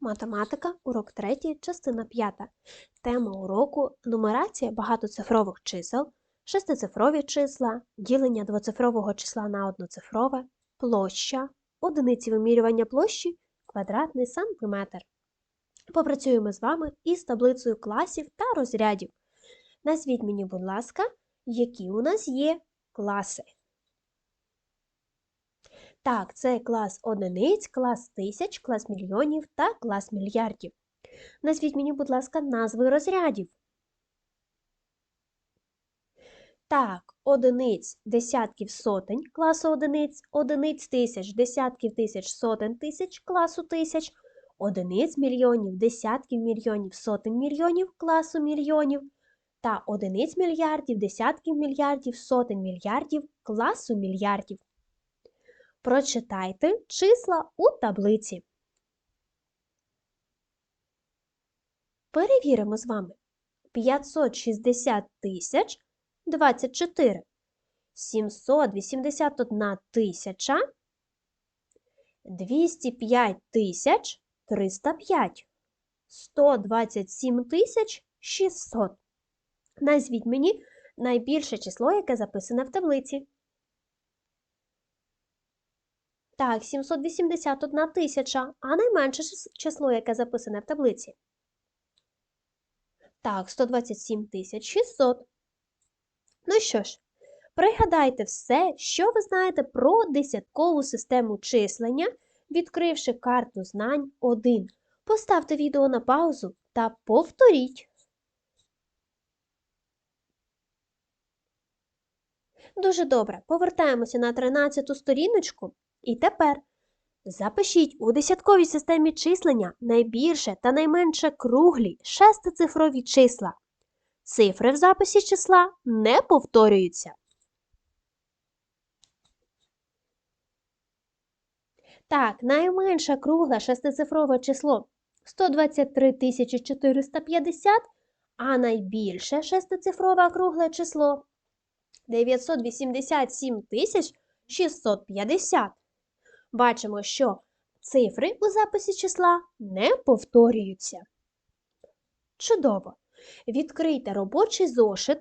Математика, урок 3, частина 5. Тема уроку нумерація багатоцифрових чисел, шестицифрові числа, ділення двоцифрового числа на одноцифрове, площа, одиниці вимірювання площі, квадратний сантиметр. Попрацюємо з вами із таблицею класів та розрядів. Назвіть мені, будь ласка, які у нас є класи. Так, це клас одиниць, клас тисяч, клас мільйонів та клас мільярдів. Назвіть мені, будь ласка, назви розрядів. Так, одиниць, десятків сотень класу одиниць, одиниць тисяч, десятків тисяч, сотень тисяч класу тисяч, одиниць мільйонів, десятків мільйонів, сотень мільйонів класу мільйонів та одиниць мільярдів, десятків мільярдів, сотень мільярдів класу мільярдів. Прочитайте числа у таблиці. Перевіримо з вами. 560 тисяч 24, 781 тисяча, 205 тисяч 305, 127 тисяч 600. Назвіть мені найбільше число, яке записане в таблиці. Так, 781 тисяча, а найменше число, яке записане в таблиці. Так, 127 тисяч 600. Ну що ж, пригадайте все, що ви знаєте про десяткову систему числення, відкривши карту знань 1. Поставте відео на паузу та повторіть. Дуже добре. Повертаємося на 13-ту сторіночку. І тепер запишіть у десятковій системі числення найбільше та найменше круглі шестицифрові числа. Цифри в записі числа не повторюються. Так, найменше кругле шестицифрове число 123 450, а найбільше шестицифрове кругле число 987 650. Бачимо, що цифри у записі числа не повторюються. Чудово! Відкрийте робочий зошит,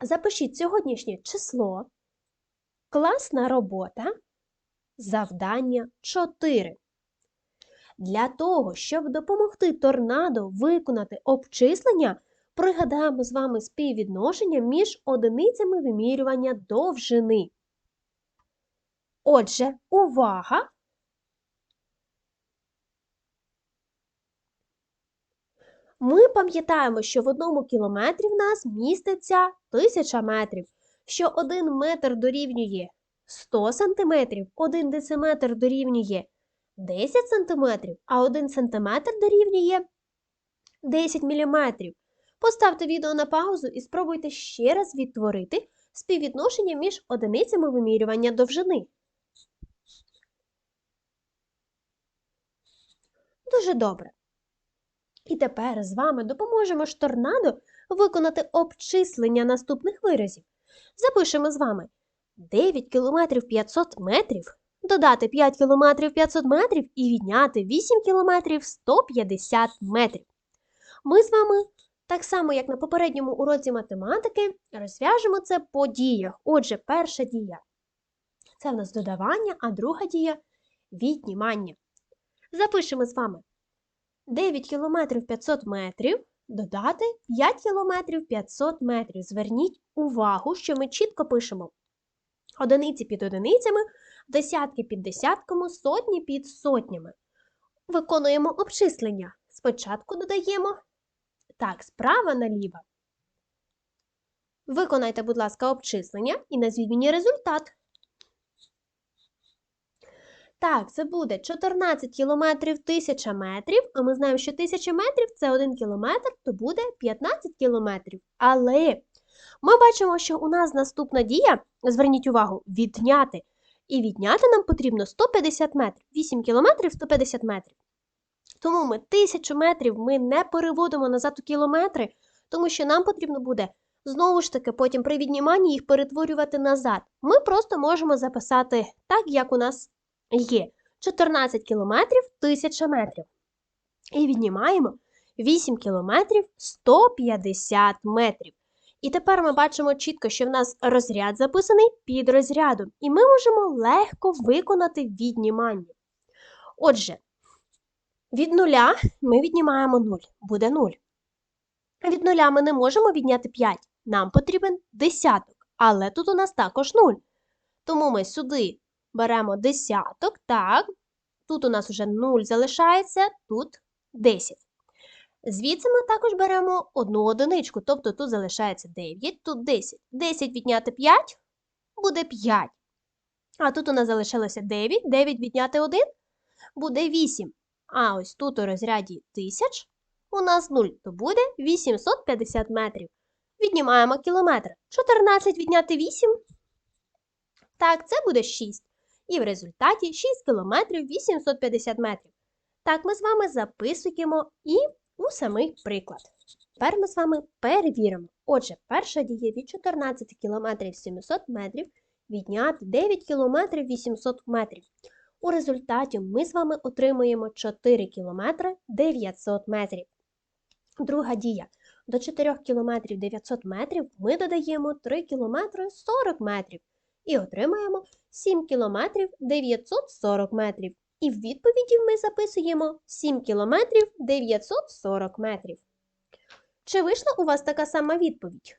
запишіть сьогоднішнє число, класна робота, завдання 4. Для того, щоб допомогти торнадо виконати обчислення, пригадаємо з вами співвідношення між одиницями вимірювання довжини. Отже, увага! Ми пам'ятаємо, що в одному кілометрі в нас міститься 1000 метрів, що 1 метр дорівнює 100 сантиметрів, 1 дециметр дорівнює 10 сантиметрів, а 1 сантиметр дорівнює 10 міліметрів. Поставте відео на паузу і спробуйте ще раз відтворити співвідношення між одиницями вимірювання довжини. Дуже добре. І тепер з вами допоможемо ж торнадо виконати обчислення наступних виразів. Запишемо з вами 9 км 500 метрів, додати 5 км 500 метрів і відняти 8 км 150 метрів. Ми з вами, так само, як на попередньому уроці математики, розв'яжемо це по діях. Отже, перша дія це в нас додавання, а друга дія віднімання. Запишемо з вами 9 км 500 метрів додати 5 км 500 метрів. Зверніть увагу, що ми чітко пишемо одиниці під одиницями, десятки під десятками, сотні під сотнями. Виконуємо обчислення. Спочатку додаємо так, справа наліво. Виконайте, будь ласка, обчислення і назвіть мені результат. Так, це буде 14 кілометрів 1000 метрів, а ми знаємо, що 1000 метрів це 1 кілометр, то буде 15 кілометрів. Але ми бачимо, що у нас наступна дія, зверніть увагу, відняти. І відняти нам потрібно 150 метрів. 8 кілометрів 150 метрів. Тому ми 1000 метрів ми не переводимо назад у кілометри, тому що нам потрібно буде знову ж таки потім при відніманні їх перетворювати назад. Ми просто можемо записати так, як у нас є 14 кілометрів 1000 метрів. І віднімаємо 8 кілометрів 150 метрів. І тепер ми бачимо чітко, що в нас розряд записаний під розрядом, і ми можемо легко виконати віднімання. Отже, від нуля ми віднімаємо 0, буде 0. Від нуля ми не можемо відняти 5, нам потрібен десяток, але тут у нас також 0. Тому ми сюди беремо десяток, так, тут у нас вже 0 залишається, тут 10. Звідси ми також беремо одну одиничку, тобто тут залишається 9, тут 10. 10 відняти 5 буде 5. А тут у нас залишилося 9, 9 відняти 1 буде 8. А ось тут у розряді 1000 у нас 0, то буде 850 метрів. Віднімаємо кілометр. 14 відняти 8. Так, це буде 6. І в результаті 6 кілометрів 850 метрів. Так, ми з вами записуємо і у самий приклад. Тепер ми з вами перевіримо. Отже, перша дія від 14 км 700 метрів відняти 9 км 800 метрів. У результаті ми з вами отримуємо 4 км 900 метрів. Друга дія. До 4 км 900 метрів ми додаємо 3 км 40 метрів і отримаємо 7 км 940 метрів. І в відповіді ми записуємо 7 кілометрів 940 метрів. Чи вийшла у вас така сама відповідь?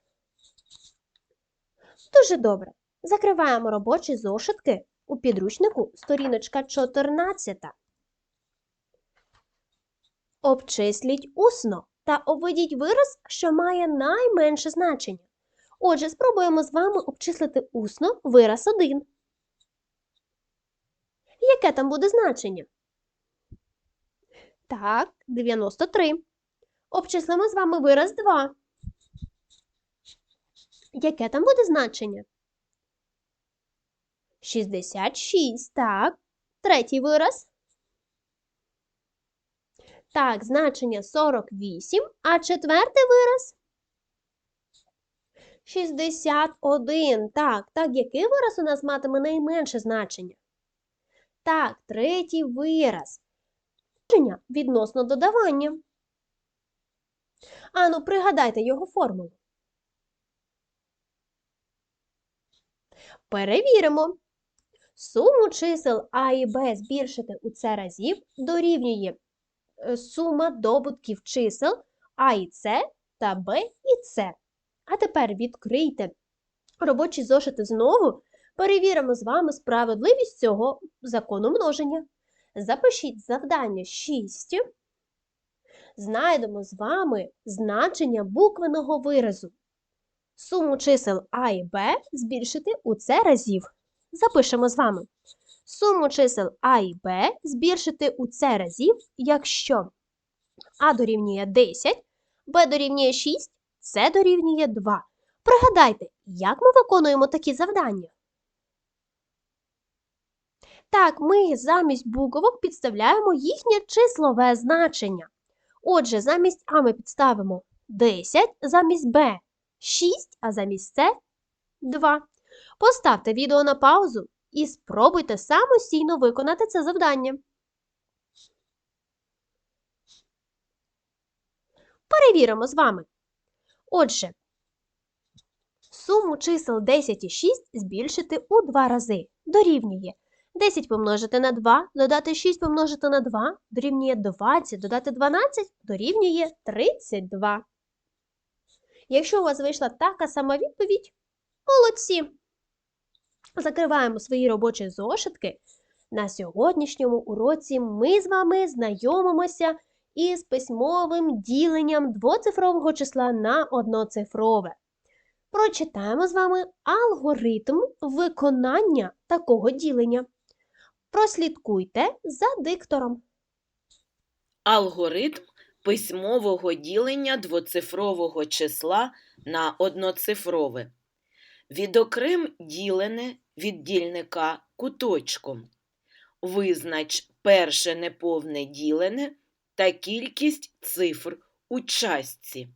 Дуже добре. Закриваємо робочі зошитки у підручнику сторіночка 14. Обчисліть усно та обведіть вираз, що має найменше значення. Отже, спробуємо з вами обчислити усно вираз 1. Яке там буде значення? Так, 93. Обчислимо з вами вираз 2. Яке там буде значення? 66. Так. Третій вираз. Так, значення 48. А четвертий вираз? 61. Так, так, який вираз у нас матиме найменше значення? Так, третій вираз. Відносно додавання. Ану, пригадайте його формулу. Перевіримо. Суму чисел А і Б збільшити у це разів дорівнює е, сума добутків чисел А і С та Б і С. А тепер відкрийте робочі зошити знову Перевіримо з вами справедливість цього закону множення. Запишіть завдання 6. Знайдемо з вами значення буквеного виразу. Суму чисел А і Б збільшити у це разів. Запишемо з вами. Суму чисел А і Б збільшити у це разів, якщо А дорівнює 10, Б дорівнює 6, С дорівнює 2. Пригадайте, як ми виконуємо такі завдання? Так, ми замість буковок підставляємо їхнє числове значення. Отже, замість А ми підставимо 10, замість Б 6, а замість С 2. Поставте відео на паузу і спробуйте самостійно виконати це завдання. Перевіримо з вами. Отже, суму чисел 10 і 6 збільшити у два рази. Дорівнює 10 помножити на 2, додати 6 помножити на 2 дорівнює 20, додати 12 дорівнює 32. Якщо у вас вийшла така сама відповідь, молодці! Закриваємо свої робочі зошитки. На сьогоднішньому уроці ми з вами знайомимося із письмовим діленням двоцифрового числа на одноцифрове. Прочитаємо з вами алгоритм виконання такого ділення. Прослідкуйте за диктором. Алгоритм письмового ділення двоцифрового числа на одноцифрове. Відокрем ділене від дільника куточком. Визнач перше неповне ділене та кількість цифр у частці.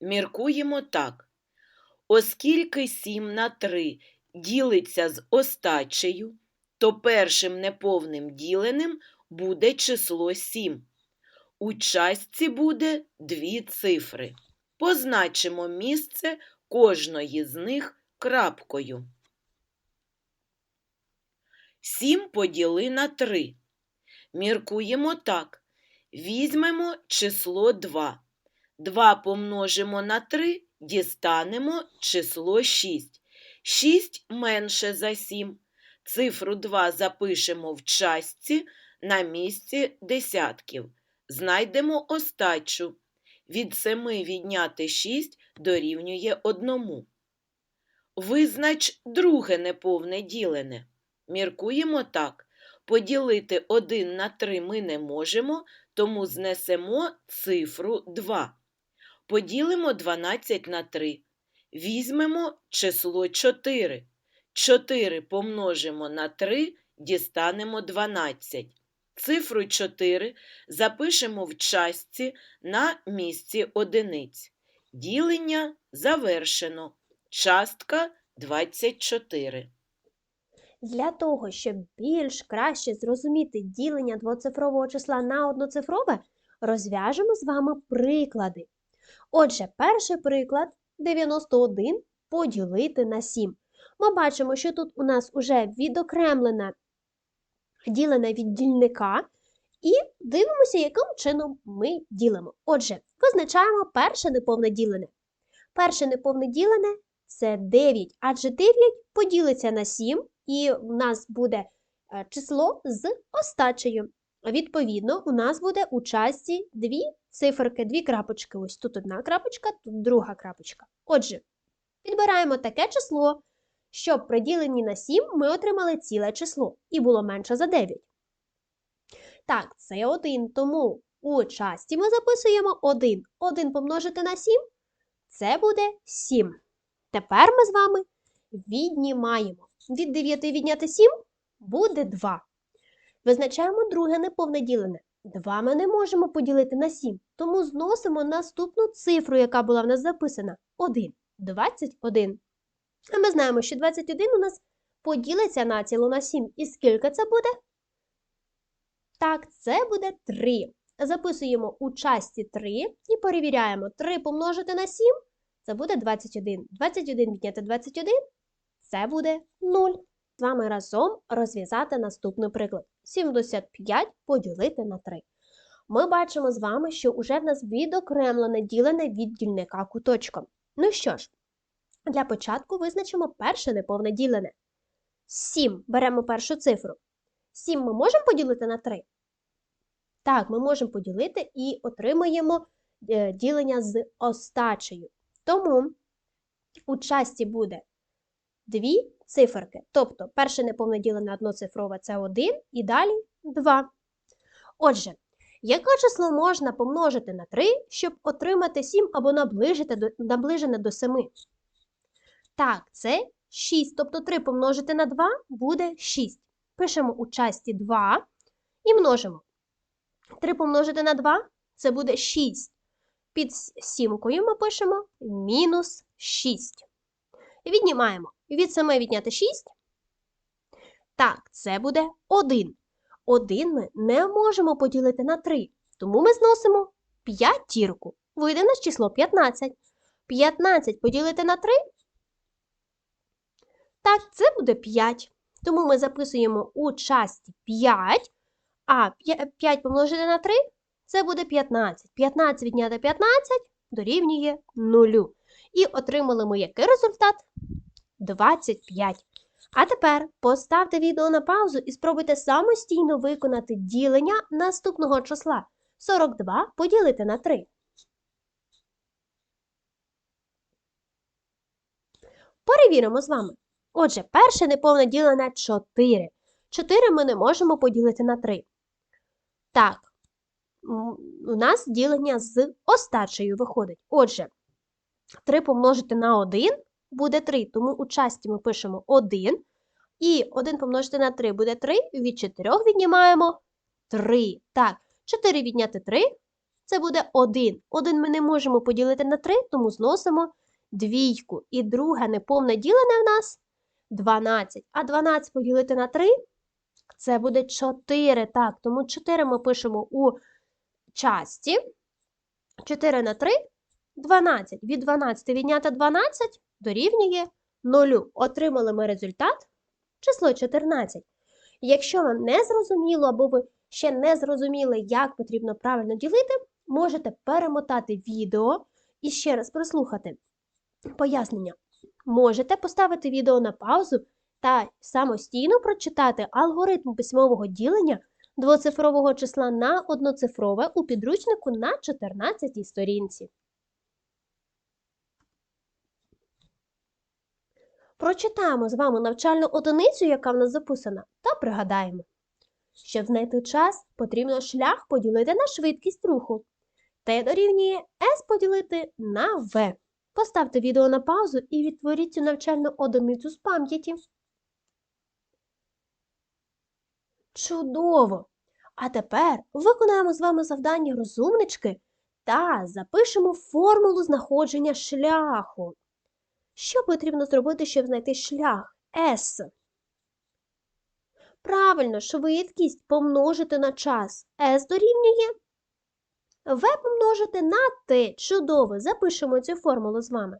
Міркуємо так. Оскільки 7 на 3 ділиться з остачею, то першим неповним діленим буде число 7. У частці буде дві цифри. Позначимо місце кожної з них крапкою. 7 поділи на 3. Міркуємо так. Візьмемо число 2. 2 помножимо на 3, дістанемо число 6. 6 менше за 7. Цифру 2 запишемо в частці на місці десятків. Знайдемо остачу. Від 7 відняти 6 дорівнює 1. Визнач друге неповне ділене. Міркуємо так. Поділити 1 на 3 ми не можемо, тому знесемо цифру 2. Поділимо 12 на 3. Візьмемо число 4. 4 помножимо на 3, дістанемо 12. Цифру 4 запишемо в частці на місці одиниць. Ділення завершено. Частка 24. Для того, щоб більш краще зрозуміти ділення двоцифрового числа на одноцифрове, розв'яжемо з вами приклади. Отже, перший приклад 91 поділити на 7. Ми бачимо, що тут у нас вже відокремлене ділене від дільника, і дивимося, яким чином ми ділимо. Отже, визначаємо перше неповне ділене. Перше неповне ділене це 9, адже 9 поділиться на 7, і в нас буде е, число з остачею. Відповідно, у нас буде у часті дві циферки, дві крапочки. Ось тут одна крапочка, тут друга крапочка. Отже, підбираємо таке число, щоб при діленні на 7 ми отримали ціле число і було менше за 9. Так, це 1, тому у часті ми записуємо 1. 1 помножити на 7 це буде 7. Тепер ми з вами віднімаємо. Від 9 відняти 7 буде 2. Визначаємо друге неповне ділене. 2 ми не можемо поділити на 7, тому зносимо наступну цифру, яка була в нас записана 1. 21. А ми знаємо, що 21 у нас поділиться націло на 7. І скільки це буде? Так, це буде 3. Записуємо у часті 3 і перевіряємо 3 помножити на 7 це буде 21. 21 відняти 21 це буде 0. З вами разом розв'язати наступний приклад. 75 поділити на 3. Ми бачимо з вами, що вже в нас відокремлене ділене від дільника куточком. Ну що ж, для початку визначимо перше неповне ділене. 7. Беремо першу цифру. 7 ми можемо поділити на 3? Так, ми можемо поділити і отримаємо е, ділення з остачею. Тому у часті буде дві циферки. Тобто перше неповне ділене одноцифрове це 1 і далі 2. Отже, яке число можна помножити на 3, щоб отримати 7 або наближити наближене до 7? Так, це 6. Тобто 3 помножити на 2 буде 6. Пишемо у часті 2 і множимо. 3 помножити на 2 це буде 6. Під сімкою ми пишемо мінус 6. Віднімаємо. Від 7 відняти 6. Так, це буде 1. 1 ми не можемо поділити на 3, тому ми зносимо п'ятірку. Вийде наш число 15. 15 поділити на 3. Так, це буде 5. Тому ми записуємо у часті 5, а 5 помножити на 3 це буде 15. 15 відняти 15 дорівнює 0. І отримали ми який результат? 25. А тепер поставте відео на паузу і спробуйте самостійно виконати ділення наступного числа. 42 поділити на 3. Перевіримо з вами. Отже, перше неповне ділене 4. 4 ми не можемо поділити на 3. Так, у нас ділення з остачею виходить. Отже, 3 помножити на 1 буде 3, тому у часті ми пишемо 1. І 1 помножити на 3 буде 3, від 4 віднімаємо 3. Так, 4 відняти 3 це буде 1. 1 ми не можемо поділити на 3, тому зносимо двійку. І друге неповне ділене в нас 12. А 12 поділити на 3 це буде 4. Так, тому 4 ми пишемо у часті 4 на 3 12. Від 12 відняти 12 дорівнює 0. Отримали ми результат число 14. Якщо вам не зрозуміло або ви ще не зрозуміли, як потрібно правильно ділити, можете перемотати відео і ще раз прослухати пояснення. Можете поставити відео на паузу та самостійно прочитати алгоритм письмового ділення двоцифрового числа на одноцифрове у підручнику на 14 сторінці. Прочитаємо з вами навчальну одиницю, яка в нас записана, та пригадаємо. Щоб знайти час, потрібно шлях поділити на швидкість руху. Т дорівнює S поділити на В. Поставте відео на паузу і відтворіть цю навчальну одиницю з пам'яті. Чудово! А тепер виконаємо з вами завдання розумнички та запишемо формулу знаходження шляху. Що потрібно зробити, щоб знайти шлях S? Правильно, швидкість помножити на час. S дорівнює V помножити на T. Чудово! Запишемо цю формулу з вами.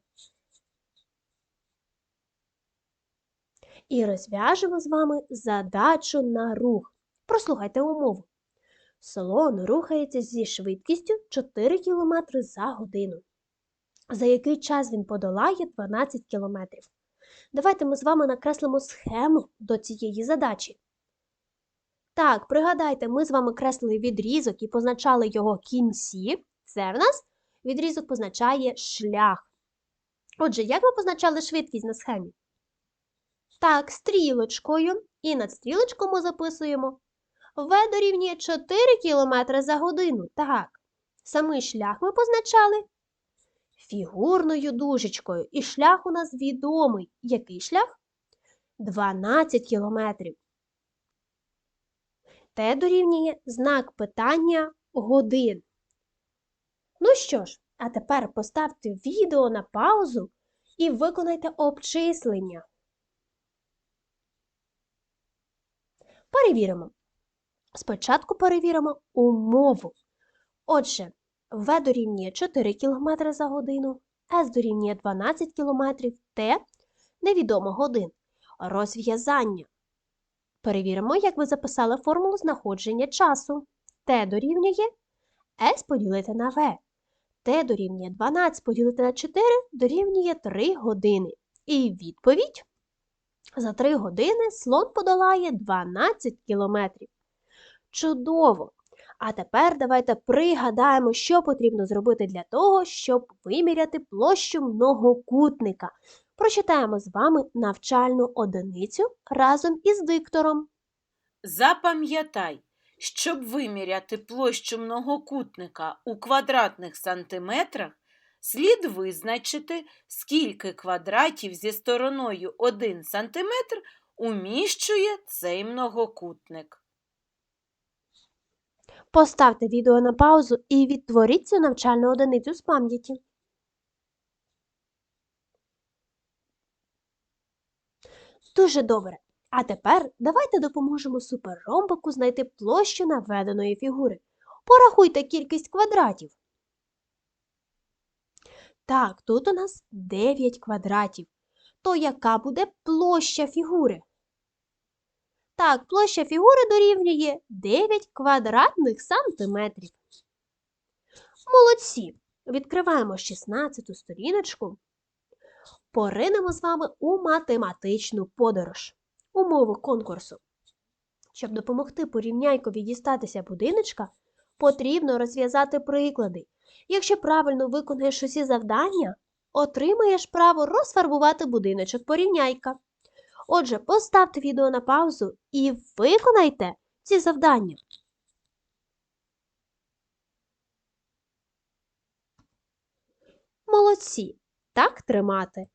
І розв'яжемо з вами задачу на рух. Прослухайте умову. Слон рухається зі швидкістю 4 км за годину. За який час він подолає 12 км. Давайте ми з вами накреслимо схему до цієї задачі. Так, пригадайте, ми з вами креслили відрізок і позначали його кінці. Це в нас відрізок позначає шлях. Отже, як ми позначали швидкість на схемі? Так, стрілочкою. І над стрілочкою ми записуємо В дорівнює 4 км за годину. Так, самий шлях ми позначали фігурною дужечкою. І шлях у нас відомий. Який шлях? 12 кілометрів. Т дорівнює знак питання годин. Ну що ж, а тепер поставте відео на паузу і виконайте обчислення. Перевіримо. Спочатку перевіримо умову. Отже, В дорівнює 4 км за годину, С дорівнює 12 км, Т невідомо годин. Розв'язання. Перевіримо, як ви записали формулу знаходження часу. Т дорівнює С поділити на В. Т дорівнює 12 поділити на 4 дорівнює 3 години. І відповідь за 3 години слон подолає 12 кілометрів. Чудово! А тепер давайте пригадаємо, що потрібно зробити для того, щоб виміряти площу многокутника. Прочитаємо з вами навчальну одиницю разом із диктором. Запам'ятай, щоб виміряти площу многокутника у квадратних сантиметрах, слід визначити, скільки квадратів зі стороною 1 см уміщує цей многокутник. Поставте відео на паузу і відтворіть цю навчальну одиницю з пам'яті. Дуже добре. А тепер давайте допоможемо суперромбику знайти площу наведеної фігури. Порахуйте кількість квадратів. Так, тут у нас 9 квадратів. То яка буде площа фігури? Так, площа фігури дорівнює 9 квадратних сантиметрів. Молодці! Відкриваємо 16 сторіночку. Поринемо з вами у математичну подорож. Умови конкурсу. Щоб допомогти порівняйкові дістатися будиночка, потрібно розв'язати приклади. Якщо правильно виконаєш усі завдання, отримаєш право розфарбувати будиночок порівняйка. Отже, поставте відео на паузу і виконайте ці завдання. Молодці! Так тримати.